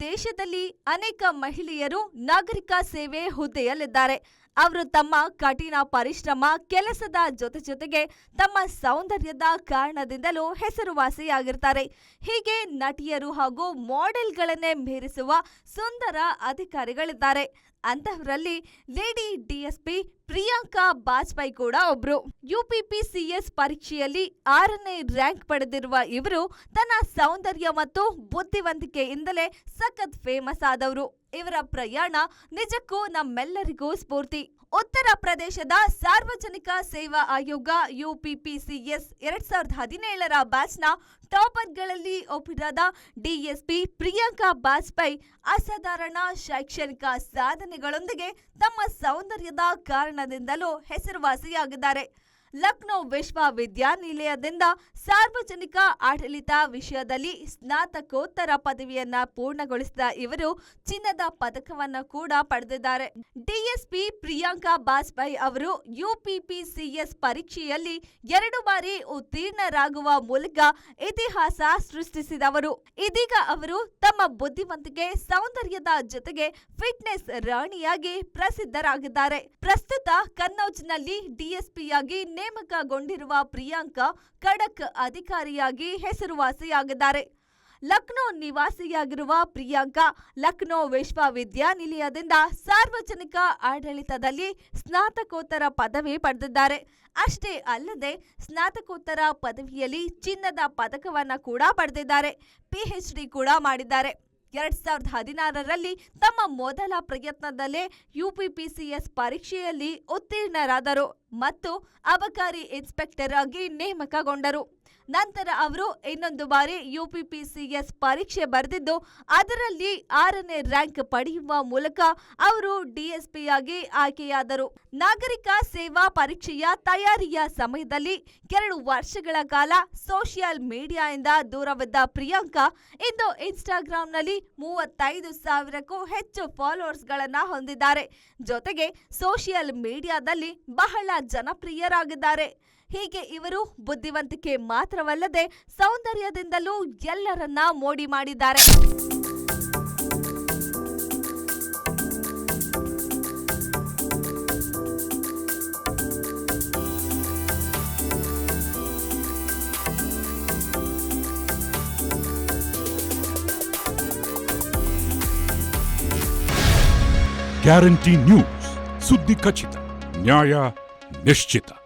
ದೇಶದಲ್ಲಿ ಅನೇಕ ಮಹಿಳೆಯರು ನಾಗರಿಕ ಸೇವೆ ಹುದ್ದೆಯಲ್ಲಿದ್ದಾರೆ. ಅವರು ತಮ್ಮ ಕಠಿಣ ಪರಿಶ್ರಮ, ಕೆಲಸದ ಜೊತೆ ಜೊತೆಗೆ ತಮ್ಮ ಸೌಂದರ್ಯದ ಕಾರಣದಿಂದಲೂ ಹೆಸರುವಾಸಿಯಾಗಿರ್ತಾರೆ. ಹೀಗೆ ನಟಿಯರು ಹಾಗೂ ಮಾಡೆಲ್ಗಳನ್ನೇ ಮೀರಿಸುವ ಸುಂದರ ಅಧಿಕಾರಿಗಳಿದ್ದಾರೆ. ಅಂತಹವರಲ್ಲಿ ಲೇಡಿ ಡಿಎಸ್ಪಿ ಪ್ರಿಯಾಂಕಾ ಬಾಜ್ಪಾಯಿ ಕೂಡ ಒಬ್ರು. ಯುಪಿಪಿಸಿಎಸ್ ಪರೀಕ್ಷೆಯಲ್ಲಿ ಆರನೇ ರ್ಯಾಂಕ್ ಪಡೆದಿರುವ ಇವರು ತನ್ನ ಸೌಂದರ್ಯ ಮತ್ತು ಬುದ್ಧಿವಂತಿಕೆಯಿಂದಲೇ ಸಖತ್ ಫೇಮಸ್ ಆದವರು. ಇವರ ಪ್ರಯಾಣ ನಿಜಕ್ಕೂ ನಮ್ಮೆಲ್ಲರಿಗೂ ಸ್ಫೂರ್ತಿ. ಉತ್ತರ ಪ್ರದೇಶದ ಸಾರ್ವಜನಿಕ ಸೇವಾ ಆಯೋಗ ಯುಪಿಪಿಸಿಎಸ್ ಎರಡ್ ಸಾವಿರದ ಹದಿನೇಳರ ಬ್ಯಾಚ್ನ ಟಾಪರ್ಗಳಲ್ಲಿ ಒಬ್ಬರಾದ ಡಿಎಸ್ಪಿ ಪ್ರಿಯಾಂಕಾ ಬಾಜಪೇಯಿ ಅಸಾಧಾರಣ ಶೈಕ್ಷಣಿಕ ಸಾಧನೆಗಳೊಂದಿಗೆ ತಮ್ಮ ಸೌಂದರ್ಯದ ಕಾರಣದಿಂದಲೂ ಹೆಸರುವಾಸಿಯಾಗಿದ್ದಾರೆ. ಲಕ್ನೋ ವಿಶ್ವವಿದ್ಯಾನಿಲಯದಿಂದ ಸಾರ್ವಜನಿಕ ಆಡಳಿತ ವಿಷಯದಲ್ಲಿ ಸ್ನಾತಕೋತ್ತರ ಪದವಿಯನ್ನ ಪೂರ್ಣಗೊಳಿಸಿದ ಇವರು ಚಿನ್ನದ ಪದಕವನ್ನ ಕೂಡ ಪಡೆದಿದ್ದಾರೆ. ಡಿಎಸ್ಪಿ ಪ್ರಿಯಾಂಕಾ ಬಾಜ್ಪಾಯಿ ಅವರು ಯುಪಿಪಿಸಿಎಸ್ ಪರೀಕ್ಷೆಯಲ್ಲಿ ಎರಡು ಬಾರಿ ಉತ್ತೀರ್ಣರಾಗುವ ಮೂಲಕ ಇತಿಹಾಸ ಸೃಷ್ಟಿಸಿದವರು. ಇದೀಗ ಅವರು ತಮ್ಮ ಬುದ್ಧಿವಂತಿಕೆ ಸೌಂದರ್ಯದ ಜೊತೆಗೆ ಫಿಟ್ನೆಸ್ ರಾಣಿಯಾಗಿ ಪ್ರಸಿದ್ಧರಾಗಿದ್ದಾರೆ. ಪ್ರಸ್ತುತ ಕನ್ನೌಜ್ನಲ್ಲಿ ಡಿಎಸ್ಪಿಯಾಗಿ ನೇಮಕಗೊಂಡಿರುವ ಪ್ರಿಯಾಂಕಾ ಖಡಕ್ ಅಧಿಕಾರಿಯಾಗಿ ಹೆಸರುವಾಸಿಯಾಗಿದ್ದಾರೆ. ಲಕ್ನೋ ನಿವಾಸಿಯಾಗಿರುವ ಪ್ರಿಯಾಂಕಾ ಲಕ್ನೋ ವಿಶ್ವವಿದ್ಯಾನಿಲಯದಿಂದ ಸಾರ್ವಜನಿಕ ಆಡಳಿತದಲ್ಲಿ ಸ್ನಾತಕೋತ್ತರ ಪದವಿ ಪಡೆದಿದ್ದಾರೆ. ಅಷ್ಟೇ ಅಲ್ಲದೆ ಸ್ನಾತಕೋತ್ತರ ಪದವಿಯಲ್ಲಿ ಚಿನ್ನದ ಪದಕವನ್ನು ಕೂಡ ಪಡೆದಿದ್ದಾರೆ. ಪಿಎಚ್ಡಿ ಕೂಡ ಮಾಡಿದ್ದಾರೆ. ಎರಡ್ ಸಾವಿರದ ಹದಿನಾರರಲ್ಲಿ ತಮ್ಮ ಮೊದಲ ಪ್ರಯತ್ನದಲ್ಲೇ ಯುಪಿಪಿಸಿಎಸ್ ಪರೀಕ್ಷೆಯಲ್ಲಿ ಉತ್ತೀರ್ಣರಾದರು. ಮತ್ತು ಅಬಕಾರಿ ಇನ್ಸ್ಪೆಕ್ಟರ್ ಆಗಿ ನೇಮಕಗೊಂಡರು. ನಂತರ ಅವರು ಇನ್ನೊಂದು ಬಾರಿ ಯುಪಿಪಿಸಿಎಸ್ ಪರೀಕ್ಷೆ ಬರೆದಿದ್ದು, ಅದರಲ್ಲಿ ಆರನೇ ರ್ಯಾಂಕ್ ಪಡೆಯುವ ಮೂಲಕ ಅವರು ಡಿಎಸ್ಪಿಯಾಗಿ ಆಯ್ಕೆಯಾದರು. ನಾಗರಿಕ ಸೇವಾ ಪರೀಕ್ಷೆಯ ತಯಾರಿಯ ಸಮಯದಲ್ಲಿ ಎರಡು ವರ್ಷಗಳ ಕಾಲ ಸೋಷಿಯಲ್ ಮೀಡಿಯಾದಿಂದ ದೂರವಿದ್ದ ಪ್ರಿಯಾಂಕಾ, ಇಂದು ಇನ್ಸ್ಟಾಗ್ರಾಂನಲ್ಲಿ ಮೂವತ್ತೈದು ಸಾವಿರಕ್ಕೂ ಹೆಚ್ಚು ಫಾಲೋವರ್ಸ್ಗಳನ್ನು ಹೊಂದಿದ್ದಾರೆ. ಜೊತೆಗೆ ಸೋಷಿಯಲ್ ಮೀಡಿಯಾದಲ್ಲಿ ಬಹಳ ಜನಪ್ರಿಯರಾಗಿದ್ದಾರೆ. ಹೀಗೆ ಇವರು ಬುದ್ಧಿವಂತಿಕೆ ಮಾತ್ರವಲ್ಲದೆ ಸೌಂದರ್ಯದಿಂದಲೂ ಎಲ್ಲರನ್ನ ಮೋಡಿ ಮಾಡಿದ್ದಾರೆ. ಗ್ಯಾರಂಟಿ ನ್ಯೂಸ್ ಸುದ್ದಿ ಖಚಿತ ನ್ಯಾಯ Mesquita.